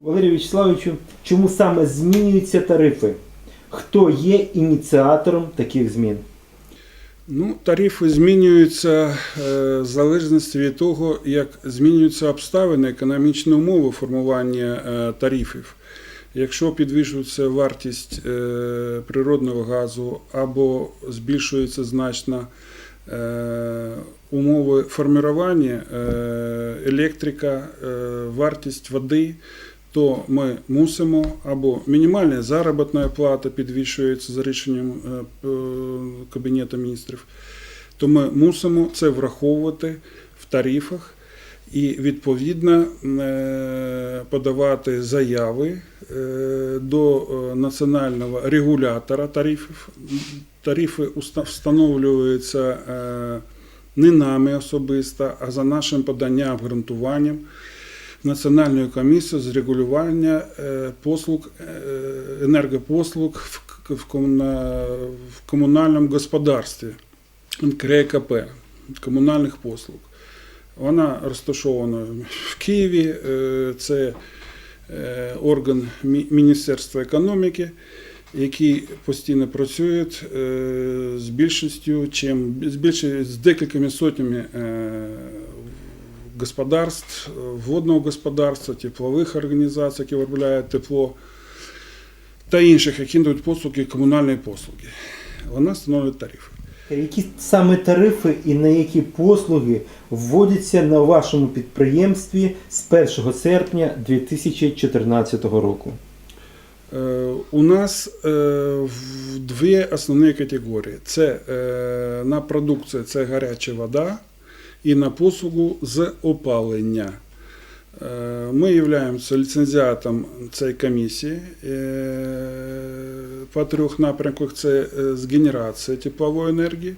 Валерію Вячеславовичу, чому саме змінюються тарифи? Хто є ініціатором таких змін? Ну, тарифи змінюються е, в залежності від того, як змінюються обставини, економічні умови формування е, тарифів. Якщо підвищується вартість е, природного газу або збільшується значно умови формування, електрика, е, вартість води, то ми мусимо або мінімальна заробітна плата підвищується за рішенням е, Кабінету міністрів, то ми мусимо це враховувати в тарифах і відповідно е, подавати заяви е, до е, національного регулятора тарифів. Тарифи встановлюються не нами особисто, а за нашим поданням обґрунтуванням. Національною комісією з регулювання е, послуг, е, енергопослуг в комунальному господарстві КРКП, комунальних послуг. Вона розташована в Києві, е, це орган Міністерства економіки, який постійно працює е, з більшістю, чим з більше з декількома сотнями е, господарств, водного господарства, теплових організацій, які виробляють тепло, та інших, які надають послуги, комунальні послуги. Вона встановлює тарифи. Які саме тарифи і на які послуги вводяться на вашому підприємстві з 1 серпня 2014 року? Е, У нас е, дві основні категорії: це е, на продукцію це гаряча вода і на послугу з опалення. Ми являємося ліцензіатом цієї комісії по трьох напрямках: це з генерації теплової енергії,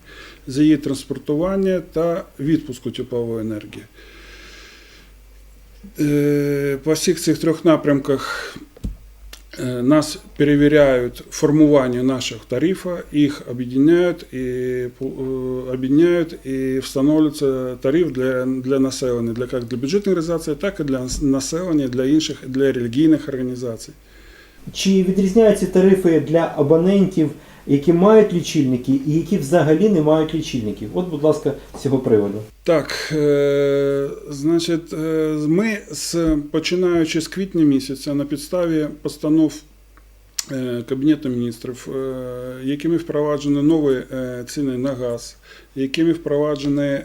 з її транспортування та відпуску теплової енергії. По всіх цих трьох напрямках Нас перевіряють формування наших тарифів, їх об'єднають і е, об'єднають і встановлюється тариф для, для населення, для як для бюджетних організацій, так і для населення, для інших, для релігійних організацій. Чи відрізняються тарифи для абонентів, які мають лічильники і які взагалі не мають лічильників? От, будь ласка, з цього приводу. Так, е, значить, е, ми з починаючи з квітня місяця на підставі постанов е, Кабінету міністрів, е, якими впроваджені нові е, ціни на газ, якими впроваджені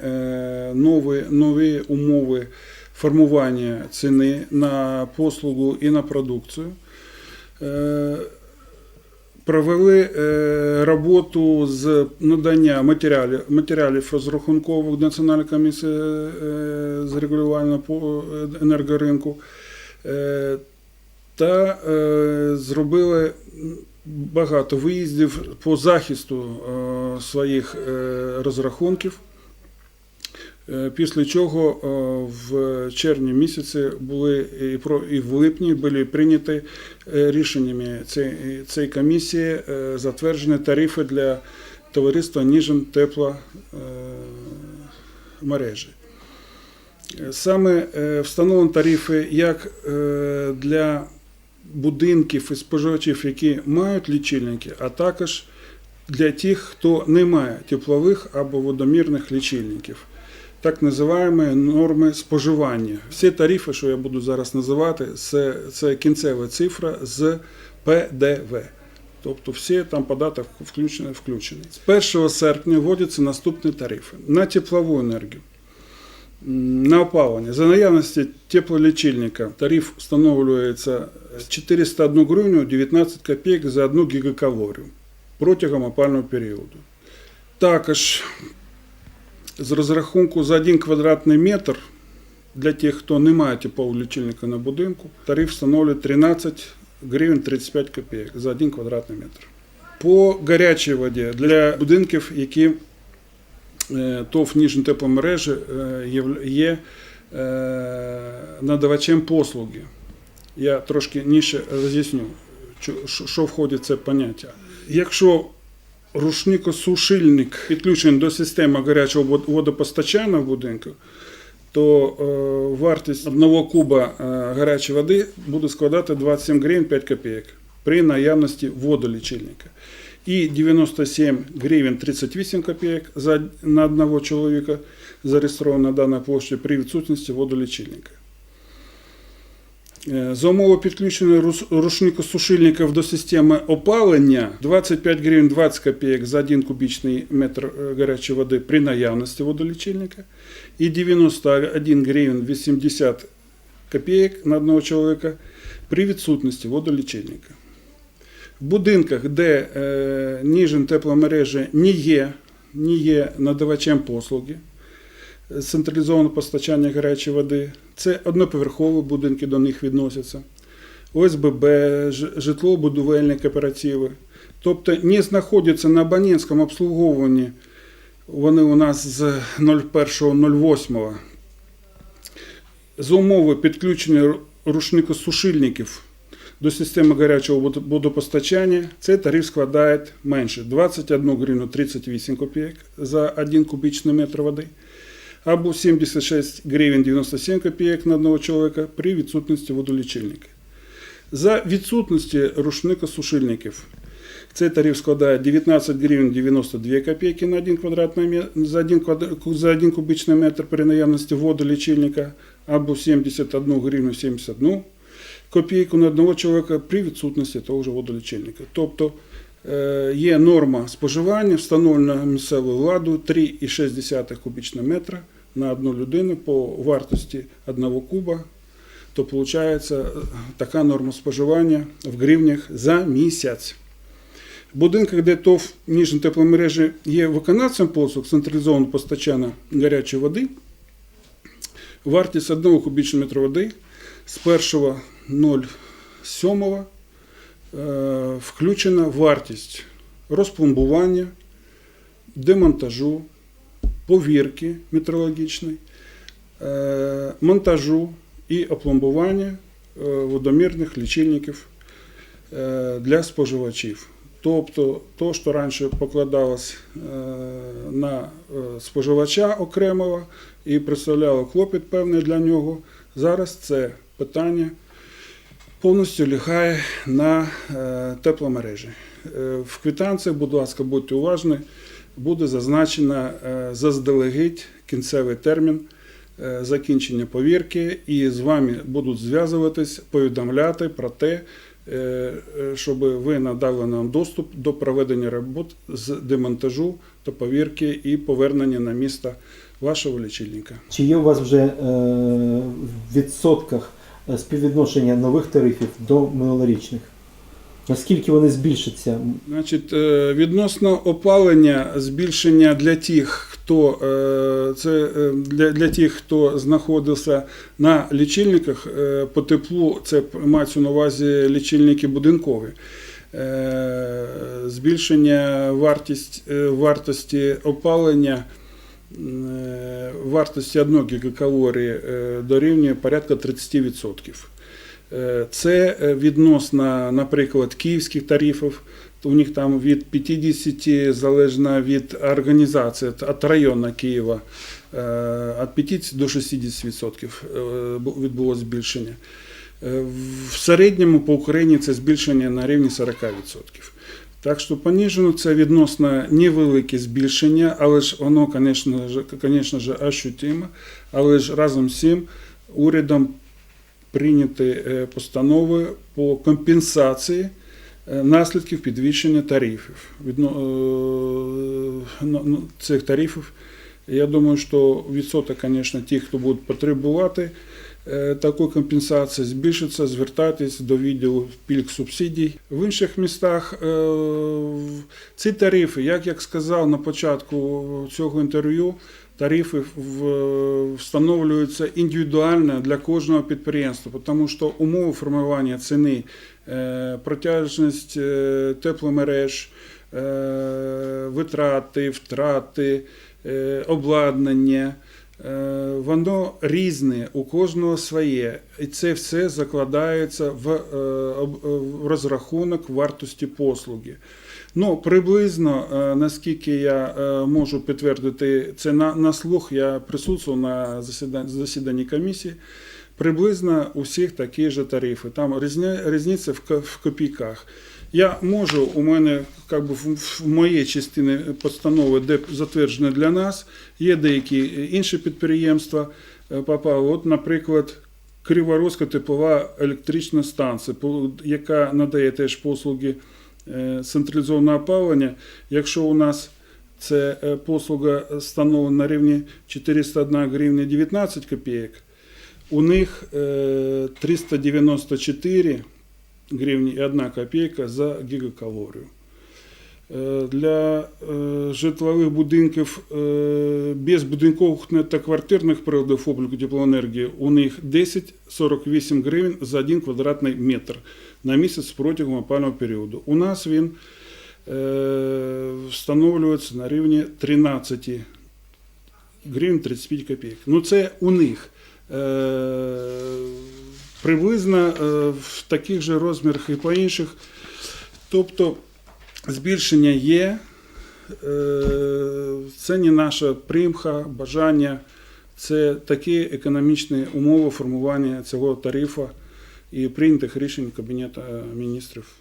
нові, нові умови формування ціни на послугу і на продукцію. Провели е, роботу з надання матеріалів, матеріалів розрахункових Національної комісії е, з регулювання по енергоринку е, та е, зробили багато виїздів по захисту своїх розрахунків. Е, Після чого е, в червні місяці були і про і в липні були прийняті е, рішеннями цієї, цієї комісії затверджені тарифи для товариства Ніжин Тепла е, мережі. Е, Саме встановлені тарифи як для будинків і споживачів, які мають лічильники, а також для тих, хто не має теплових або водомірних лічильників. Так називаємо норми споживання. Всі тарифи, що я буду зараз називати, це, це кінцева цифра з ПДВ. Тобто всі там податок включені, включені. З 1 серпня вводяться наступні тарифи на теплову енергію. На опалення. За наявності теплолічильника тариф встановлюється 401 гривню 19 копійок за 1 гігакалорію протягом опального періоду. Також з розрахунку за 1 квадратний метр для тих, хто не має теплового лічильника на будинку, тариф встановлює 13 гривень 35 копійок за 1 квадратний метр. По гарячій воді для будинків, які е, ТОВ Ніжні тепломережі е, є- е, надавачем послуги. Я трошки нижче роз'ясню, що входить в це поняття. Якщо рушникосушильник підключений до системи гарячого вод- водопостачання в будинку, то е, вартість одного куба е, гарячої води буде складати 27 гривень 5 копійок при наявності водолічильника. І 97 гривень 38 копійок за, на одного чоловіка зареєстровано на даній площі при відсутності водолічильника. Е, За умови підключення рушникосушильників до системи опалення 25 гривень 20 копійок за 1 кубічний метр е, гарячої води при наявності водолічильника і 91 гривень 80 копійок на одного чоловіка при відсутності водолічильника. В будинках, де е, ніжин тепломережі не є, не є надавачем послуги, централізоване постачання гарячої води, це одноповерхові будинки до них відносяться, ОСББ, житлово-будівельні кооперативи. Тобто не знаходяться на абонентському обслуговуванні. Вони у нас з 01.08. За умови підключення ру- рушникосушильників до системи гарячого водопостачання цей тариф складає менше 21 гривну 38 копійок за 1 кубічний метр води або 76 гривень 97 копійок на одного чоловіка при відсутності водолічильника. За відсутності рушникосушильників цей тариф складає 19 гривень 92 копійки на 1 квадратний ме- за 1, квадр- за 1 кубічний метр при наявності водолічильника або 71 гривну 71 копійку на одного чоловіка при відсутності того ж водолічильника. Тобто е, є норма споживання, встановлена місцевою владою 3,6 кубічного метра на одну людину по вартості одного куба. То виходить така норма споживання в гривнях за місяць. В будинках, де ТОВ Ніжні тепломережі є виконавцем послуг централізованого постачання гарячої води, вартість одного кубічного метра води з 1.07 е, включена вартість розпломбування, демонтажу, повірки метрологічної, е, монтажу і опломбування е, водомірних лічильників е, для споживачів. Тобто, то, що раніше покладалось на споживача окремого і представляло клопіт певний для нього, зараз це питання повністю лягає на тепломережі. В квитанції, будь ласка, будьте уважні, буде зазначено е, заздалегідь кінцевий термін е, закінчення повірки, і з вами будуть зв'язуватись, повідомляти про те, е, щоб ви надали нам доступ до проведення робот з демонтажу та повірки і повернення на місто вашого лічильника. Чи є у вас вже в відсотках співвідношення нових тарифів до минулорічних? Наскільки вони збільшаться? Значить, е, відносно опалення, збільшення для тих, хто е, це е, для, для тих, хто знаходився на лічильниках по теплу, це мається на увазі лічильники будинкові. Збільшення вартість, вартості опалення вартості 1 гігакалорії дорівнює порядка 30%. Е, Це е, відносно, наприклад, київських тарифів. У них там від 50 залежно від організації, від району Києва, е, від 50 до 60% е, бу- відбулося збільшення. В середньому по Україні це збільшення на рівні 40%. Так що поніжено це відносно невелике збільшення, але ж воно, звісно ж, ощутимо. Але ж разом з цим урядом прийняті е, постанови по компенсації е, наслідків підвищення тарифів. Е, цих тарифів. Я думаю, що відсоток, звісно, тих, хто буде потребувати такої компенсації, збільшиться, звертайтесь до відділу пільг субсидій. В інших містах ці тарифи, як я сказав на початку цього інтерв'ю, тарифи в- встановлюються індивідуально для кожного підприємства, тому що умови формування ціни, е, протяжність е, тепломереж, витрати, втрати, обладнання, Воно різне, у кожного своє, і це все закладається в, е, розрахунок вартості послуги. Ну, приблизно, е, наскільки я е, можу підтвердити це на, на слух, я присутствував на засіданні, засіданні комісії. Приблизно у всіх такі ж тарифи. Там різня, різниця в, в копійках. Я можу, у мене как би, в, моїй частині постанови, де затверджено для нас, є деякі інші підприємства е, попали. От, наприклад, Криворозька типова електрична станція, яка надає теж послуги централізованого опалення. Якщо у нас це е, послуга встановлена на рівні 401 гривня 19 копійок, у них е, 394 гривні і 1 копійка за гігакалорію. Е, Для е, житлових будинків е, без будинкових та квартирних приладів обліку теплоенергії у них 10,48 гривень за 1 квадратний метр на місяць протягом опального періоду. У нас він е, встановлюється на рівні 13 гривень 35 копійок. Ну це у них. Е, Приблизно е, в таких же розмірах і по інших. Тобто збільшення є. Це не наша примха, бажання. Це такі економічні умови формування цього тарифу і прийнятих рішень Кабінету е, міністрів.